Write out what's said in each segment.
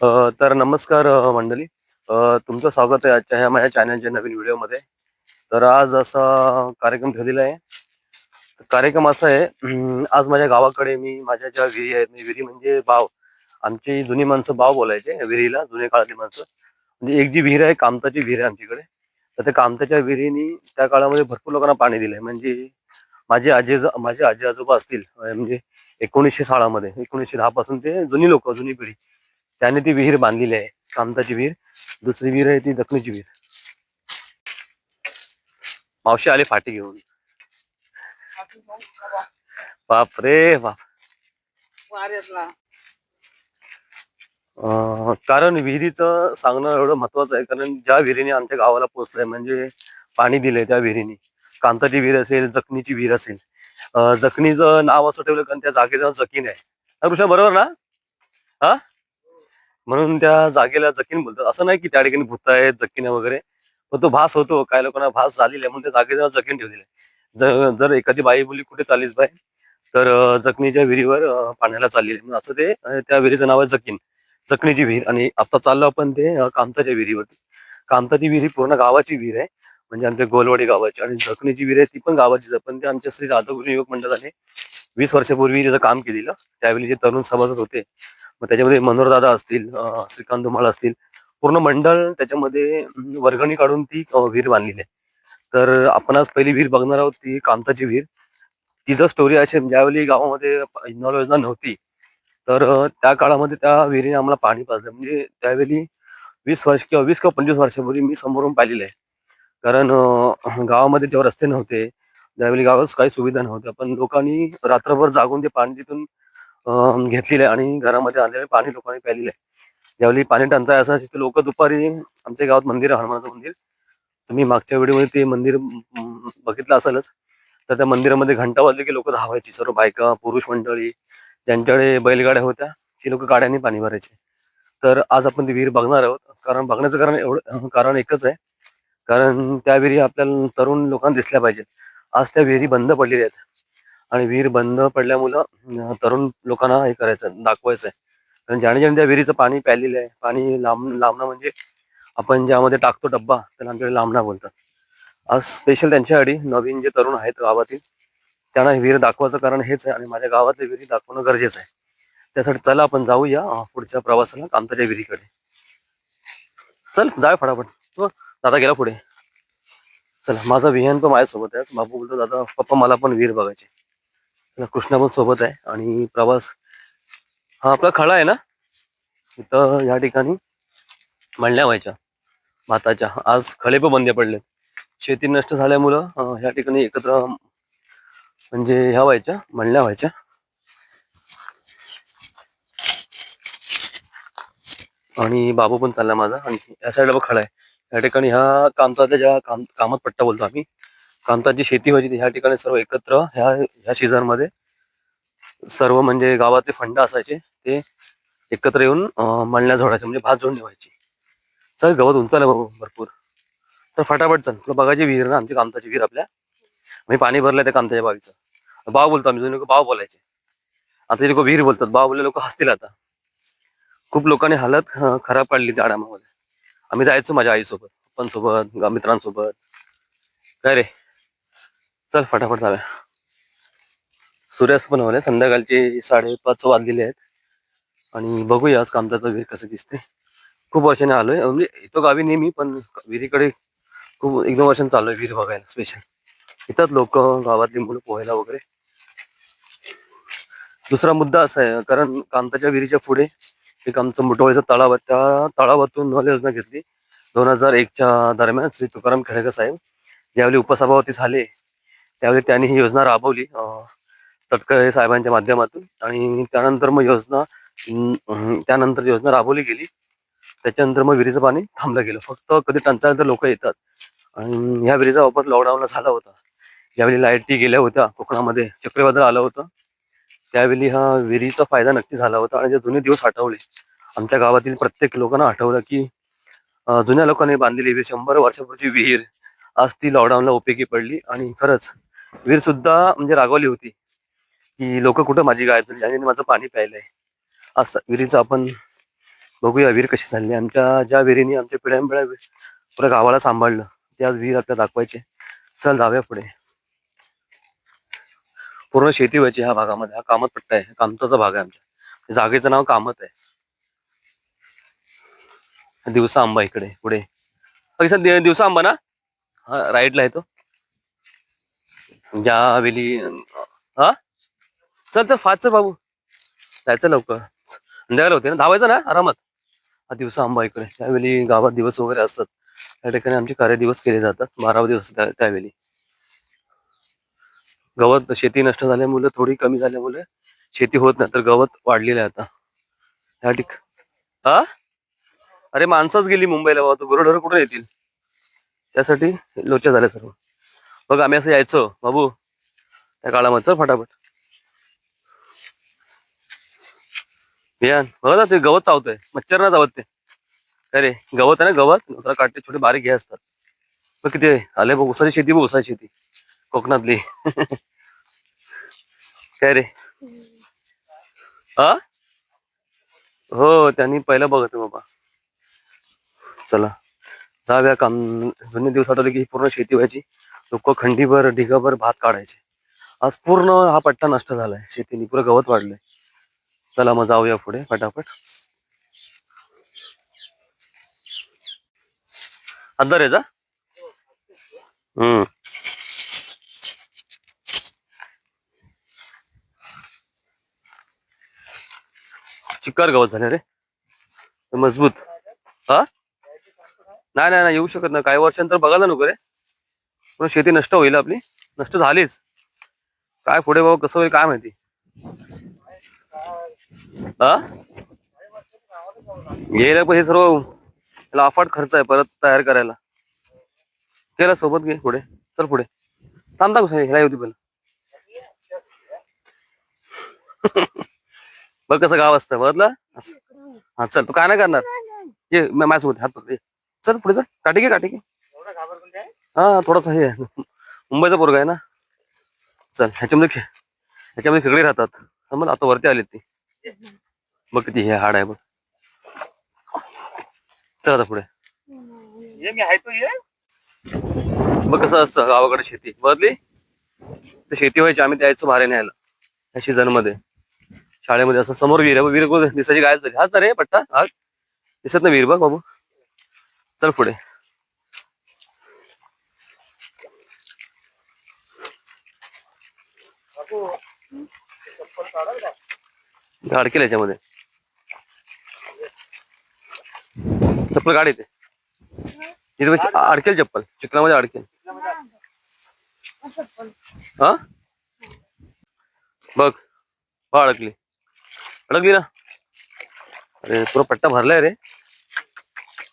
तर नमस्कार मंडळी. तुमचं स्वागत आहे आजच्या ह्या माझ्या चॅनलच्या नवीन व्हिडिओमध्ये. तर आज असा कार्यक्रम ठेवलेला आहे. कार्यक्रम असा आहे आज माझ्या गावाकडे मी माझ्या ज्या विहिरी आहेत विहिरी म्हणजे बाव. आमची जुनी माणसं बाव बोलायचे विहिरीला जुने काळातली माणसं. म्हणजे एक जी विहीर आहे कामताची विहीर आहे आमच्याकडे. तर त्या कामताच्या विहिरीनी त्या काळामध्ये भरपूर लोकांना पाणी दिलंय. म्हणजे माझे आजी माझे आजी आजोबा असतील म्हणजे एकोणीसशे साळामध्ये एकोणीसशे दहा पासून ते जुनी लोक जुनी पिढी. त्याने ती विहीर बांधलेली आहे कामताची विहीर. दुसरी विहीर आहे ती जखमीची विहीर. मावशी आले फाटी घेऊन. बाप. रे बाप कारण विहिरीचं सांगणं एवढं महत्वाचं आहे कारण ज्या विहिरीने आमच्या गावाला पोहोचलंय म्हणजे पाणी दिलंय त्या विहिरीने. कांताची विहीर असेल जखनीची विहीर असेल. अं, जखनीचं नाव असं ठेवलं कारण त्या जागेचं जकीन आहे. ऋषा बरोबर ना? हा? म्हणून त्या जागेला जखीन बोलतात. असं नाही की त्या ठिकाणी भूत आहेत जकीन वगैरे. पण तो भास होतो. काही लोकांना भास झालेला आहे म्हणून त्या जागेला जखीन ठेवलेले जर एखादी बाई बोली कुठे चालीस बाय तर जखमीच्या जखनीच्या विहिरीवर पाण्याला चाललेली म्हणून असं ते त्या विहिरीचं नाव आहे जकीन जखणीची विहीर. आणि आता चाललो आपण ते कामताच्या विहिरीवरती. कामताची विहीर ही पूर्ण गावाची विहीर आहे. म्हणजे आमच्या गोलवाडी गावाची. आणि जखणीची विहीर आहे ती पण गावाचीच आहे. पण ते आमच्या श्री राधाकृष्ण युवक मंडळाने वीस वर्षापूर्वी त्याचं काम केलेलं. त्यावेळी जे तरुण सभासद होते मग त्याच्यामध्ये मनोहरदादा असतील श्रीकांत धुमाळ असतील पूर्ण मंडळ त्याच्यामध्ये वर्गणी काढून ती विहीर बांधलेली आहे. तर आपण आज पहिली विहीर बघणार आहोत ती कामताची विहीर. तिचं स्टोरी अशी ज्यावेळी गावामध्ये नळ योजना नव्हती तर त्या काळामध्ये त्या विहिरीने आम्हाला पाणी पाजलं. म्हणजे त्यावेळी वीस वर्ष किंवा वीस किंवा पंचवीस वर्षापूर्वी मी समोरून पाहिलेलं आहे. कारण गावामध्ये जेव्हा रस्ते नव्हते त्यावेळी गावात काही सुविधा नव्हत्या पण लोकांनी रात्रभर जागून ते पाणी तिथून घेतलेलं आहे. आणि घरामध्ये आणलेलं पाणी लोकांनी प्यालेलं आहे. ज्यावेळी पाणी टंचाई असा तिथे लोक दुपारी आमच्या गावात मंदिर आहे हनुमानाचं मंदिर. तुम्ही मागच्या व्हिडिओमध्ये ते मंदिर बघितलं असेलच. तर त्या मंदिरामध्ये घंटा वाजली की लोक धावायची. सर्व बायका पुरुष मंडळी ज्यांच्याकडे बैलगाड्या होत्या ती लोक गाड्यांनी पाणी भरायचे. तर आज आपण ती विहीर बघणार आहोत. कारण बघण्याचं कारण एवढं कारण एकच आहे. कारण त्या विहिरी आपल्याला तरुण लोकांना दिसल्या पाहिजेत. आज त्या विहिरी बंद पडलेल्या आहेत. आणि विहीर बंद पडल्यामुळं तरुण लोकांना हे करायचं दाखवायचं आहे कारण ज्याने ज्याने त्या विहिरीचं पाणी प्यालेलं आहे पाणी लांब लांबणं म्हणजे आपण ज्यामध्ये टाकतो डब्बा त्याला आमच्याकडे लांबणा बोलतात. आज स्पेशल त्यांच्यासाठी नवीन जे तरुण आहेत गावातील त्यांना विहीर दाखवायचं कारण हेच आहे आणि माझ्या गावातली विहिरी दाखवणं गरजेचं आहे. त्यासाठी चला आपण जाऊया पुढच्या प्रवासाला कामताच्या विहिरीकडे. चल जाय फटाफट. तो दादा गेला पुढे. चला माझा विहान पण माझ्यासोबत आहे. बाबू बोलतो दादा पप्पा मला पण विहीर बघायचे कृष्णा पण सोबत आहे आणि प्रवास हा आपला खळा आहे ना? इथं या ठिकाणी मांडल्या व्हायच्या भाताच्या. आज खळे पण बंद पडले शेती नष्ट झाल्यामुळं ह्या ठिकाणी एकत्र म्हणजे ह्या व्हायच्या मळण्या व्हायच्या. आणि बाबू पण चालला माझा आणि या साईडला बघ खडा आहे. या ठिकाणी ह्या कामताच्या ज्या काम कामात पट्टा बोलतो आम्ही कांताची शेती व्हायची ह्या ठिकाणी सर्व एकत्र ह्या ह्या सीझनमध्ये सर्व म्हणजे गावातले फंड असायचे ते एकत्र येऊन मळण्या झोडायचे म्हणजे भात झोडणी व्हायची चल गवत उंचाल भरपूर. तर फटाफट चल तुला बघायची विहीर ना आमची कामताची विहीर आपल्या. आम्ही पाणी भरलंय त्या कामताच्या बावीचं. बाव बोलतो आम्ही जुने लोक बाव बोलायचे. आता लोक विहीर बोलतात बाव बोलले लोक हसतील आता. खूप लोकांनी हालत खराब पाडली त्या आडामामध्ये. आम्ही जायचो माझ्या आईसोबत पप्पांसोबत मित्रांसोबत. काय रे? चल फटाफट जाऊया सूर्यास्त पण होते संध्याकाळचे साडेपाच वाजलेले आहेत. आणि बघूया आज कामताचं विहीर कसं दिसते खूप वर्षाने आलोय. म्हणजे येतो गावी नेहमी पण विहिरीकडे खूप एक दोन वर्षांनी चाललोय विहीर बघायला स्पेशल येतात लोक गावातली मुलं पोहायला वगैरे. दुसरा मुद्दा असा आहे कारण कामताच्या विहिरीच्या पुढे एक आमचं मोठवायचं तळाव आहे. त्या तळावातून नल योजना घेतली. दोन हजार एकच्या दरम्यान श्री तुकाराम खेडेकर साहेब ज्यावेळी उपसभापती झाले त्यावेळी त्यांनी ही योजना राबवली अं, तटकरे साहेबांच्या माध्यमातून. आणि त्यानंतर मग योजना त्यानंतर योजना राबवली गेली. त्याच्यानंतर मग विहिरीचं पाणी थांबलं गेलं. फक्त कधी टंचाईनंतर लोक येतात. आणि ह्या विहिरीचा वापर लॉकडाऊनला झाला होता. ज्यावेळी लाईटी गेल्या होत्या कोकणामध्ये चक्रीवादळ आलं होतं त्यावेळी हा विहिरीचा फायदा नक्की झाला होता. आणि जे जुने दिवस आठवले आमच्या गावातील प्रत्येक लोकांना आठवलं की जुन्या लोकांनी बांधलेली विहीर शंभर वर्षापूर्वीची विहीर आज ती लॉकडाऊनला उपयोगी पडली. आणि खरंच विहीर सुद्धा म्हणजे रागवली होती की लोक कुठं माझी गायब झाली ज्याने माझं पाणी प्यायलंय. असं विहिरीचं आपण बघूया विहीर कशी चालली आमच्या ज्या विहिरीने आमच्या पिढ्यान पिढ्या पुऱ्या गावाला सांभाळलं त्याच विहीर आपल्याला दाखवायचे. चल जाऊया पुढे. पूर्ण शेती व्हायची ह्या भागामध्ये. हा कामत पट्टा आहे. कामताचा भाग आहे आमच्या जागेचं नाव कामत आहे. दिवसा आंबा इकडे पुढे. दिवसा आंबा ना? हा राईटला आहे ज्यावेळी हा चल चल फाच बाबू. जायचं लवकर. संध्याकाळी होते ना धावायचं ना आरामात. हा दिवसा आंबा इकडे. त्यावेळी गावात दिवस वगैरे असतात. त्या ठिकाणी आमचे कार्यदिवस केले जातात. बारावा दिवस त्यावेळी गवत शेती नष्ट झाल्यामुळे थोडी कमी झाल्यामुळे शेती होत नाही. तर गवत वाढलेलं आहे आता. ह्या ठिक हा? अरे माणसंच गेली मुंबईला बाबा. डर कुठे येतील? त्यासाठी लोचा झाल्या सर्व. बघ आम्ही असं यायचो. बाबू त्या काळामध्ये. चल फटाफट. बियान बघा ना ते गवत चावतंय. मच्छर ना चावत ते. काय रे? गवत आहे ना गवत. जरा काटे छोटे बारीक हे असतात. बघ किती आले बघ उसाची शेती बघ उसाची शेती. कोकणातली. काय रे? हा हो त्यांनी पहिलं बघत बाबा. चला. जाव्या काम. जुने दिवस आठवले की पूर्ण शेती व्हायची. लोक खंडीभर ढिगाभर भात काढायचे. आज पूर्ण हा पट्टा नष्ट झालाय. शेतीने पुरं गवत वाढलंय. चला मग जाऊया पुढे फटाफट. अंदर आहे जा. हम्म. चिक्कार गवत झाले रे. मजबूत. हा? नाही नाही येऊ शकत नाही. काही वर्षांतर बघायला नको रे. पण शेती नष्ट होईल आपली. नष्ट झालीच. काय पुढे बाबा कसं होईल काय माहिती? हा गेलं पण हे सर्व त्याला अफाट खर्च आहे परत तयार करायला. केला सोबत घे पुढे. चल पुढे. थांबता कसं ह्याला होती पण. बघ कसं गाव असतं बघलं हा चल. तू काय नाही करणार. ये माझ्यासोबत हात पकड ये. चल पुढे चल. काटी घे काठी घे. हा थोडासा हे. मुंबईचा पोरगा आहे ना? चल ह्याच्यामध्ये खे ह्याच्यामध्ये खेकडे राहतात. समज आता वरती आले ती. बघ किती हे हाड आहे बघ. चल आता पुढे. बघ कसं असतं गावाकडे शेती. बदली तर शेती व्हायची आम्ही द्यायचो भारे न्यायला. या सीझनमध्ये शाळेमध्ये असं समोर विहीर. विहीर दिसायची गायब झाली. हाच ना रे पट्टा. हा. दिसत ना विहीर बघ बाबू. चल पुढे. अडकेल याच्यामध्ये. चप्पल गाडी ते इथे अडकेल चप्पल. चिखलामध्ये अडकेल. हा? बघ. हा अडकली. अडकली ना अरे, पुरा पट्टा भरलाय रे.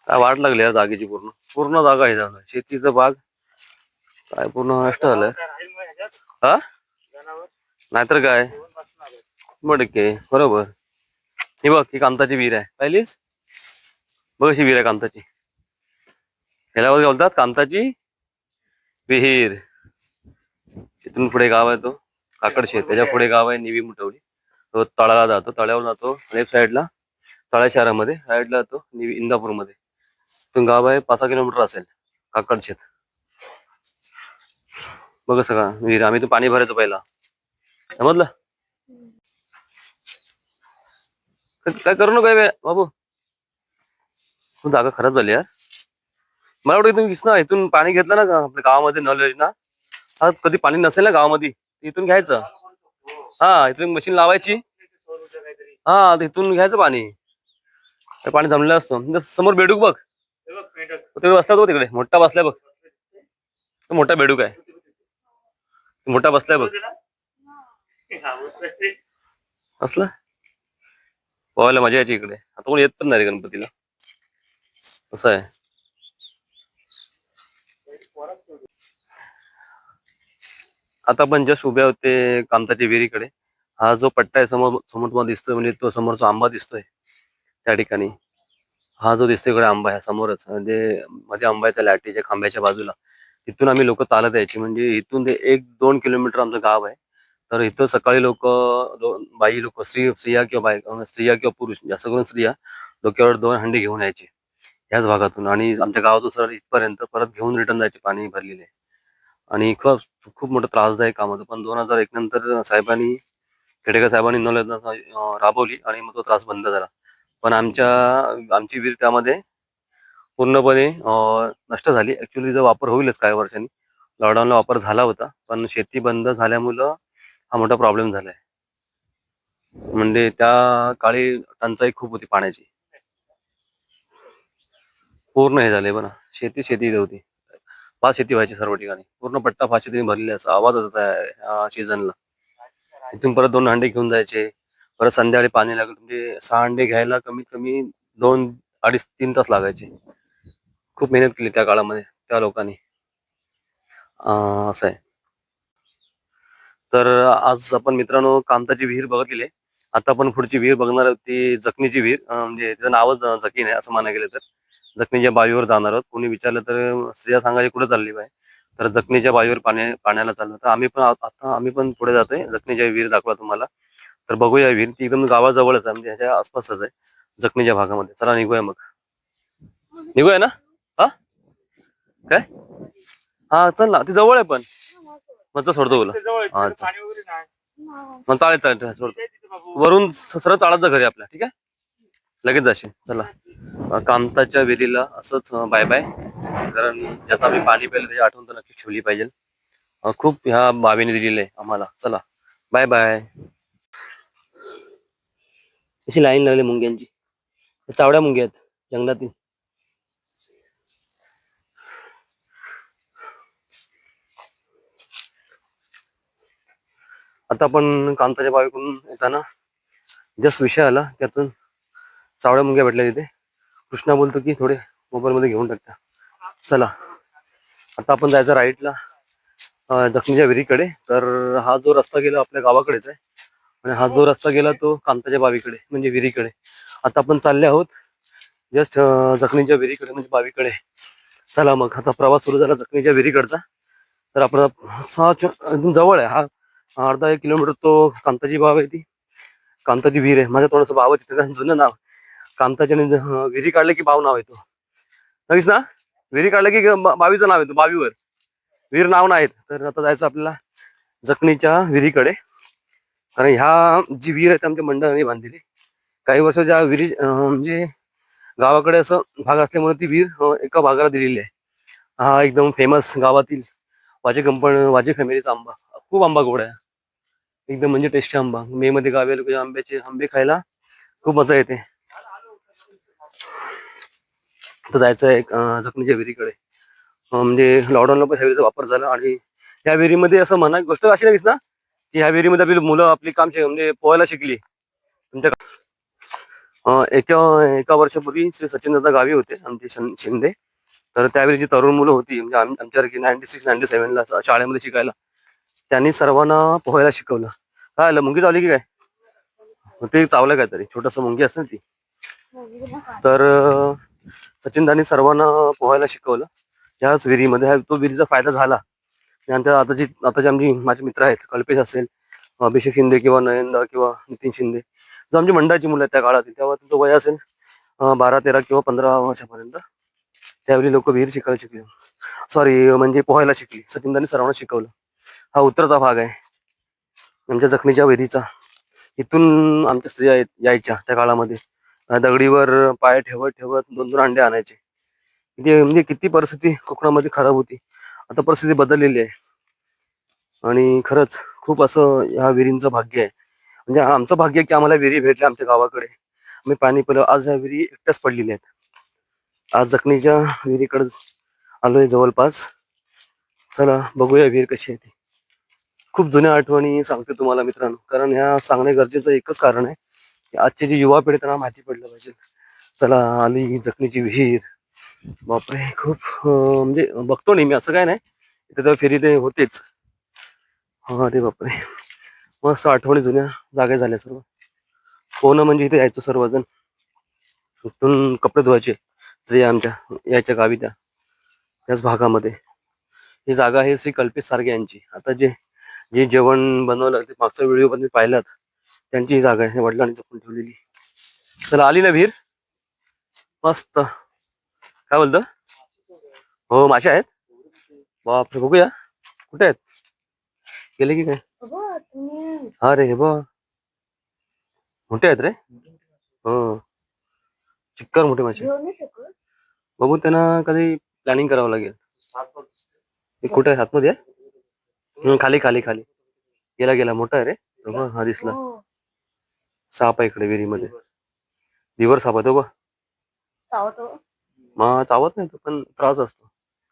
काय वाट लागली या जागेची पूर्ण. पूर्ण जागा आहे जागा शेतीचा काय पूर्ण नष्ट हा? नाहीतर काय? मडके बरोबर. ही बघ ही कामताची विहीर आहे. पहिलीच बघ अशी विहीर आहे कामताची ह्याला बघ बोलतात कामताची विहीर. तिथून पुढे गाव आहे तो काकडशेत त्याच्या पुढे गाव आहे निवी मुठवली तो तळाला जातो तळ्यावर जातो. लेफ्ट साईडला तळा शहरामध्ये. साईडला जातो निवी इंदापूरमध्ये. तिथून गाव आहे पाच सहा किलोमीटर असेल काकडशेत बघ सगळा विहीर. आम्ही तो पाणी भरायचो पहिला. समजलं? काय- करू नका बाबू. तू जागा खराब झाली यार. मला वाटतं इथून ना इथून पाणी घेतलं ना आपल्या गावामध्ये नळ योजना. हा कधी पाणी नसेल ना गावामध्ये इथून घ्यायचं. हा इथून मशीन लावायची. हा इथून घ्यायचं पाणी. ते पाणी जमलेलं असतं. म्हणजे समोर बेडूक बघ. तो बसला तो तिकडे मोठा बसलाय बघ. मोठा बेडूक आहे. मोठा बसलाय बघ. असला? पोहायला मजा यायची इकडे. आता कोण येत पण नाही रे गणपतीला. असं आहे. आता आपण जस्ट उभे होते कामताच्या विहिरीकडे. हा जो पट्टा आहे समोर समोर तुम्हाला दिसतोय म्हणजे तो समोरचा आंबा दिसतोय त्या ठिकाणी. हा जो दिसतोय इकडे आंबा आहे समोरच. म्हणजे मध्ये आंबा आहे त्या लाटीच्या खांब्याच्या बाजूला. तिथून आम्ही लोक चालत यायची. म्हणजे इथून ते एक दोन किलोमीटर आमचं गाव आहे. तर इथं सकाळी लोक बाई लोक स्त्री स्त्रिया किंवा बाय स्त्रिया किंवा पुरुष जास्त करून स्त्रिया डोक्यावर दोन हंडी घेऊन यायचे. ह्याच भागातून आणि आमच्या गावातून सर इथपर्यंत परत घेऊन रिटर्न जायचे पाणी भरलेले. आणि खूप खूप मोठं त्रासदायक काम होतं. पण दोन हजार एक नंतर साहेबांनी खेडेकर साहेबांनी नॉलेज राबवली आणि मग तो त्रास बंद झाला. पण आमच्या आमची वीर त्यामध्ये पूर्णपणे नष्ट झाली. ऍक्च्युली जो वापर होईलच काही वर्षांनी. लॉकडाऊनला वापर झाला होता. पण शेती बंद झाल्यामुळं हा मोठा प्रॉब्लेम झालाय. म्हणजे त्या काळी टंचाई खूप होती पाण्याची. पूर्ण हे झाले बघा शेती शेती होती. भात शेती व्हायची सर्व ठिकाणी. पूर्ण पट्टा भात शेतीने भरलेला असा आवाज असत सीझनला इथून परत दोन अंडे घेऊन जायचे. परत संध्याकाळी पाणी लागलं. म्हणजे सहा अंडे घ्यायला कमीत कमी दोन अडीच तीन तास लागायचे. खूप मेहनत केली त्या काळामध्ये त्या लोकांनी. असं आहे. तर आज आपण मित्रांनो कामताची विहीर बघितलेली आहे. आता आपण पुढची विहीर बघणार आहोत ती जखमीची विहीर म्हणजे तिचं नावच जखीन आहे असं म्हणायला गेलं तर. जखमीच्या बावीवर जाणार आहोत. कोणी विचारलं तर स्त्रिया सांगायची कुठे चालली बाय तर जखमीच्या बावीवर पाण्या पाण्याला चाललो तर आम्ही पण आता आम्ही पण पुढे जातोय. जखमीच्या विहीर दाखवा तुम्हाला. तर बघूया विहीर. ती एकदम गावाजवळच आहे म्हणजे ह्याच्या आसपासच आहे जखमीच्या भागामध्ये. चला निघूया मग. निघूया ना? हा? काय? हा चल ना. ती जवळ आहे पण. मग सोडतो तुला चल. पाणी वगैरे नाही. मग चालेल चालेल सोडतो. वरून स- सरळ चालत जा घरी आपल्या ठीक आहे? लगेच जाशील चला. कामताच्या विहिरीला असंच बाय बाय कारण ज्याचं आम्ही पाणी प्यायलं त्याची आठवण तर नक्की ठेवली पाहिजे. खूप ह्या बाबीने दिलेलं आहे आम्हाला. चला. बाय बाय अशी लाईन लागली मुंग्यांची? चावड्या मुंग्या आहेत जंगलातील. आता आपण कांताच्या बावीकडून येताना जस्ट विषय आला त्यातून चावड्या मुंग्या भेटल्या तिथे. कृष्णा बोलतो की थोडे मोबाईलमध्ये घेऊन टाकता. चला. आता आपण जायचं राईटला जखमीच्या विहिरीकडे. तर हा जो रस्ता गेला आपल्या गावाकडेच आहे. आणि हा जो रस्ता गेला तो कांताच्या बावीकडे म्हणजे विहिरीकडे. आता आपण चालले आहोत जस्ट जखमीच्या विहिरीकडे म्हणजे बावीकडे. चला मग. आता प्रवास सुरू झाला जखमीच्या विहिरीकडचा. तर आपण सहा एकदम जवळ आहे. हा अर्धा एक किलोमीटर तो कांताची बाव आहे ती. कांताची विहीर आहे. माझ्या थोडस बाव तिथे जुनं नाव. कांताच्या विहिरी काढलं की बाव नाव येतो नवीस ना? विहिरी काढलं की बावीचं नाव येतो बावीवर. विहीर नाव नाहीत. तर आता जायचं आपल्याला जखणीच्या विहिरीकडे. कारण ह्या जी विहीर आहे ती आमच्या मंडळाने बांधलेली. काही वर्ष ज्या विहिरी म्हणजे गावाकडे असं भाग असल्यामुळे ती विहीर एका भागाला दिलेली आहे. हा एकदम फेमस गावातील वाजे कंपनी वाजे फॅमिलीचा आंबा. खूप आंबा गोड आहे. एकदम म्हणजे टेस्टी आंबा. मे मध्ये गावी आलो आंब्याचे आंबे खायला खूप मजा येते. तर जायचं एक जखमीच्या विहिरीकडे म्हणजे लॉकडाऊनला पण ह्या विहिरीचा वापर झाला आणि ह्या विहिरीमध्ये असं म्हणा गोष्ट अशी नाहीच ना की ह्या विहिरीमध्ये आपली मुलं आपली काम म्हणजे पोहायला शिकली. तुमच्या एका एका वर्षापूर्वी श्री सचिन दादा गावी होते आमचे शिंदे. तर त्यावेळी जी तरुण मुलं होती म्हणजे आमच्यासारखी नाईन्टी सिक्स नाईन्टी सेव्हनला शाळेमध्ये शिकायला त्यांनी सर्वांना पोहायला शिकवलं. काय आलं मुंगी चावली की काय? मग ते चावलं काहीतरी. छोटस मुंगी असते ना ती. तर सचिनदानी सर्वांना पोहायला शिकवलं. याच विहिरीमध्ये. तो विहिरीचा फायदा झाला. त्यानंतर आता जी आता जे आमची माझे मित्र आहेत. कल्पेश असेल अभिषेक शिंदे किंवा नयनदा किंवा नितीन शिंदे. जो आमची मंडळाची मुलं आहेत त्या काळातील. तेव्हा त्यांचं वय असेल बारा तेरा किंवा पंधरा वर्षापर्यंत. त्यावेळी लोक विहीर शिकायला शिकले. सॉरी म्हणजे पोहायला शिकली. सचिनदानी सर्वांना शिकवलं. हा उतरता भाग आहे. आमच्या जखमीच्या विहिरीचा. इथून आमच्या स्त्रिया यायच्या त्या काळामध्ये. दगडीवर पाय ठेवत ठेवत दोन दोन अंडे आणायचे. किती म्हणजे किती परिस्थिती कोकणामध्ये खराब होती. आता परिस्थिती बदललेली आहे. आणि खरंच खूप असं ह्या विहिरींचं भाग्य आहे. म्हणजे आमचं भाग्य आहे की आम्हाला विहिरी भेटल्या आमच्या गावाकडे. आम्ही पाणी पिलं. आज ह्या विहिरी एकट्याच पडलेल्या आहेत. आज जखमीच्या विहिरीकडे आलोय जवळपास. चला बघूया विहीर कशी आहे ती. खूप जुन्या आठवणी सांगते तुम्हाला मित्रांनो. कारण ह्या सांगणे गरजेचं एकच कारण आहे. की आजची जी युवा पिढी त्यांना माहिती पडलं पाहिजे. चला आली जखमीची विहीर. बापरे खूप म्हणजे बघतो नेहमी असं काय नाही. इथे तर फेरी ते होतेच. हा अरे बापरे. मस्त आठवणी जुन्या जागा झाल्या सर्व. पोहणं म्हणजे इथे यायचो सर्वजण? इथून कपडे धुवायचे. स्त्रिया आमच्या यायच्या गावी त्या. त्याच भागामध्ये. ही जागा आहे श्री कल्पेश सारखे यांची. आता जे जे जेवण बनवलं ते मागचा व्हिडिओ पण मी पाहिलात त्यांची ही जागा आहे वडिलांनी जपून ठेवलेली चला आली ना विहीर मस्त. काय बोलतो? हो मासे आहेत. बापरे बघूया. कुठे आहेत? गेले की काय? हा रे हे बघ. मोठे आहेत रे. हो. चिक्कर मोठे मासे बघू त्यांना कधी प्लॅनिंग करावं लागेल. हे कुठे आहे? आतमध्ये आहे? हम्म, खाली खाली खाली. गेला गेला. मोठा आहे रे. तो बघ, हा दिसला. साप आहे इकडे विहिरीमध्ये. दिवर साप आहे तो बघ. चावत. नाही तो पण त्रास असतो.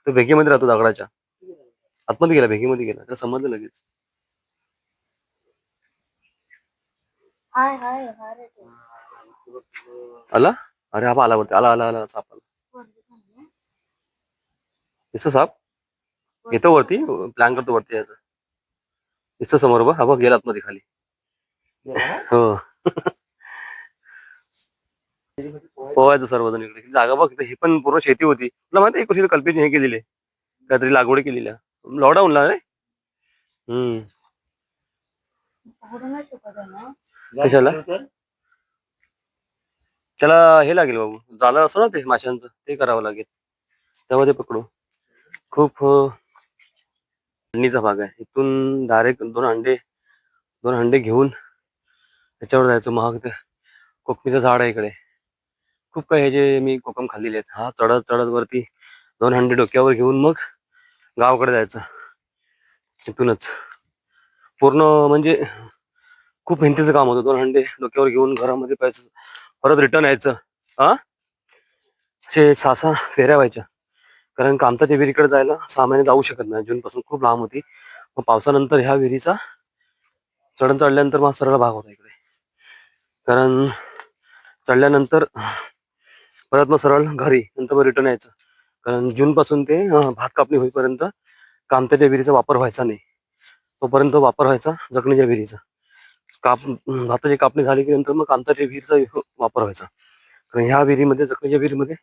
तो भेगीमध्ये राहतो दगडाच्या. आतमध्ये गेला भेगीमध्ये गेला. त्याला समजलं लगेच. हाय हाय हाय रे तो. आला? अरे हा आला वरती. आला आला आला साप आला. दिसतो साप? येतो वरती प्लॅन करतो वरती यायचं. दिसतो समोर बघ हा बघ गेला आतमध्ये खाली. हो. पोहायचं सर्वजण इकडे. जागा बघ ही पण पूर्ण शेती होती. तुला माहिती एक वर्षी कल्पित हे केलेली. काहीतरी लागवड केलेल्या. लॉकडाऊनला रे. हम्म. कशाला? त्याला हे लागेल बाबू. झालं असं ना ते माशांचं. ते करावं लागेल. त्यामध्ये पकडू. खूप हो. अंडीचा भाग आहे. इथून डायरेक्ट दोन अंडे दोन अंडे घेऊन त्याच्यावर जायचं महाग ते कोकमीचं झाड आहे इकडे. खूप काही हे जे मी कोकम खाल्लेले आहेत हा चढत चढत वरती दोन अंडे डोक्यावर घेऊन मग गावाकडे जायचं. इथूनच. पूर्ण म्हणजे खूप मेहनतीचं काम होतं. दोन अंडे डोक्यावर घेऊन घरामध्ये पैसे परत रिटर्न यायचं. हा असे सहा सहा फेऱ्या व्हायच्या. कारण कामताच्या विहिरीकडे जायला सहा महिने जाऊ शकत नाही. जूनपासून खूप लांब होती. मग पावसानंतर ह्या विहिरीचा चढण चढल्यानंतर मग सरळ भाग होता इकडे. कारण चढल्यानंतर परत मग सरळ घरी नंतर मग रिटर्न यायचं. कारण जूनपासून ते भात कापणी होईपर्यंत कामत्याच्या विहिरीचा वापर व्हायचा नाही. तोपर्यंत वापर व्हायचा जखणीच्या विहिरीचा. काप भाताची कापणी झाली की नंतर मग कांताच्या विहिरीचा वापर व्हायचा. कारण ह्या विहिरीमध्ये जखणीच्या विहिरीमध्ये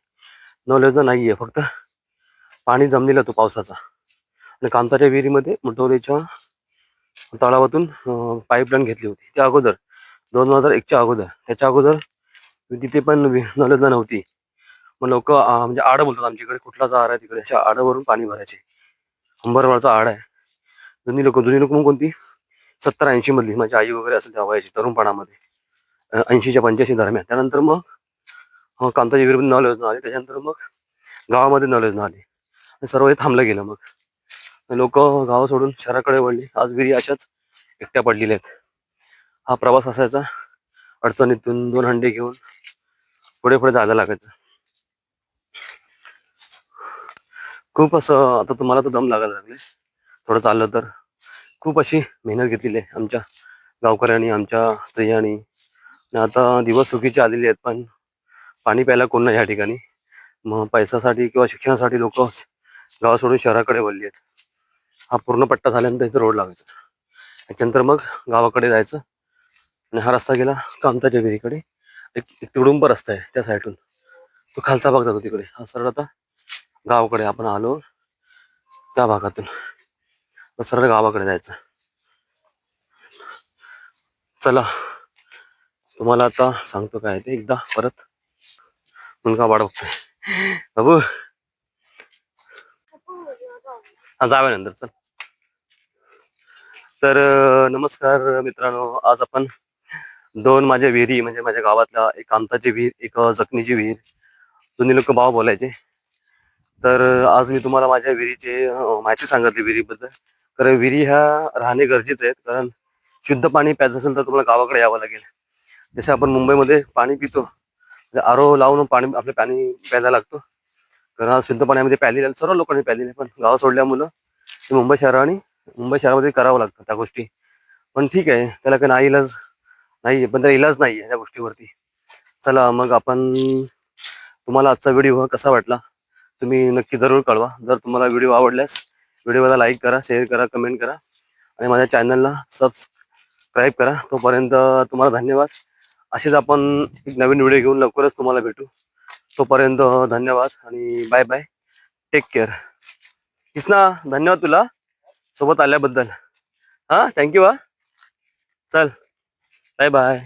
नॉलेज नाही आहे फक्त पाणी जमलेलं तो पावसाचा. आणि कांताच्या विहिरीमध्ये मुठवलेच्या तळावातून पाईपलाईन घेतली होती. त्या अगोदर दोन हजार एकच्या अगोदर. त्याच्या अगोदर तिथे पण वि- नव्हती. मग लोक म्हणजे आड बोलतात आमच्याकडे कुठलाच आड आहे तिकडे? अशा आडावरून पाणी भरायचे. अंबरवाडचा आड आहे. जुनी लोक जुनी लोक मग कोणती? सत्तर ऐंशी मधली. माझी आई वगैरे असेल त्या वयाची तरुणपणामध्ये. ऐंशीच्या पंच्याऐंशी दरम्यान. त्यानंतर मग कामताच्या विरुद्ध नॉल योजना आली त्याच्यानंतर मग गावामध्ये नॉल योजना आली सर्व हे थांबलं गेलं मग. लोक गाव सोडून शहराकडे वळली. आज विहिरी अशाच एकट्या पडलेल्या आहेत. हा प्रवास असायचा. अडचणीतून दोन हंडे घेऊन पुढे पुढे जायला लागायचं. खूप असं आता तुम्हाला तर दम लागायला लागले. थोडं चाललं तर. खूप अशी मेहनत घेतलेली आहे आमच्या गावकऱ्यांनी आमच्या स्त्रियांनी. आता दिवस सुखीचे आलेले आहेत पण पाणी प्यायला कोण नाही या ठिकाणी. मग पैशासाठी किंवा शिक्षणासाठी लोक गाव सोडून शहराकडे वळली आहेत. हा पूर्ण पट्टा झाल्यानंतर इथं रोड लागायचा त्याच्यानंतर मग गावाकडे जायचं. आणि हा रस्ता गेला कामताच्या विहिरीकडे. एक एक तिकडून रस्ता आहे त्या साईडून तो खालचा भाग जातो तिकडे. हा सरळ आता गावाकडे आपण आलो. त्या भागातून. सरळ गावाकडे जायचं. चला. तुम्हाला आता सांगतो काय ते एकदा परत. मुलगा वाट बघतोय. बाबू. हा नंतर चल. तर नमस्कार मित्रांनो. आज आपण दोन माझ्या विहिरी म्हणजे माझ्या गावातल्या एक कामताची विहीर एक जखमीची विहीर जुनी लोक भाव बोलायचे. तर आज मी तुम्हाला माझ्या विहिरीची माहिती सांगितली विहिरीबद्दल. कारण विहिरी ह्या राहणे गरजेचं आहे कारण शुद्ध पाणी प्यायचं असेल तर तुम्हाला गावाकडे यावं लागेल. जसं आपण मुंबईमध्ये पाणी पितो म्हणजे आरो लावून पाणी आपलं पाणी प्यायला लागतो. कारण शुद्ध पाण्यामध्ये प्यालेले सर्व लोकांनी प्यालेले पण गाव सोडल्यामुळं ते मुंबई आणि मुंबई शहरामध्ये करावं लागतं त्या गोष्टी. पण ठीक आहे. त्याला काही नाही इलाज नाही पण त्याला इलाज नाही आहे त्या गोष्टीवरती. चला मग आपण तुम्हाला आजचा व्हिडिओ कसा वाटला? तुम्ही नक्की जरूर कळवा. जर तुम्हाला व्हिडिओ आवडल्यास व्हिडिओला लाईक करा शेअर करा कमेंट करा आणि माझ्या चॅनलला सबस्क्राईब करा. तोपर्यंत तुम्हाला धन्यवाद. असेच आपण एक नवीन व्हिडिओ घेऊन लवकरच तुम्हाला भेटू. तोपर्यंत हो, धन्यवाद आणि bye bye take care Krishna धन्यवाद तुला सोबत आल्याबद्दल. हां थँक्यू हा. चल. Bye bye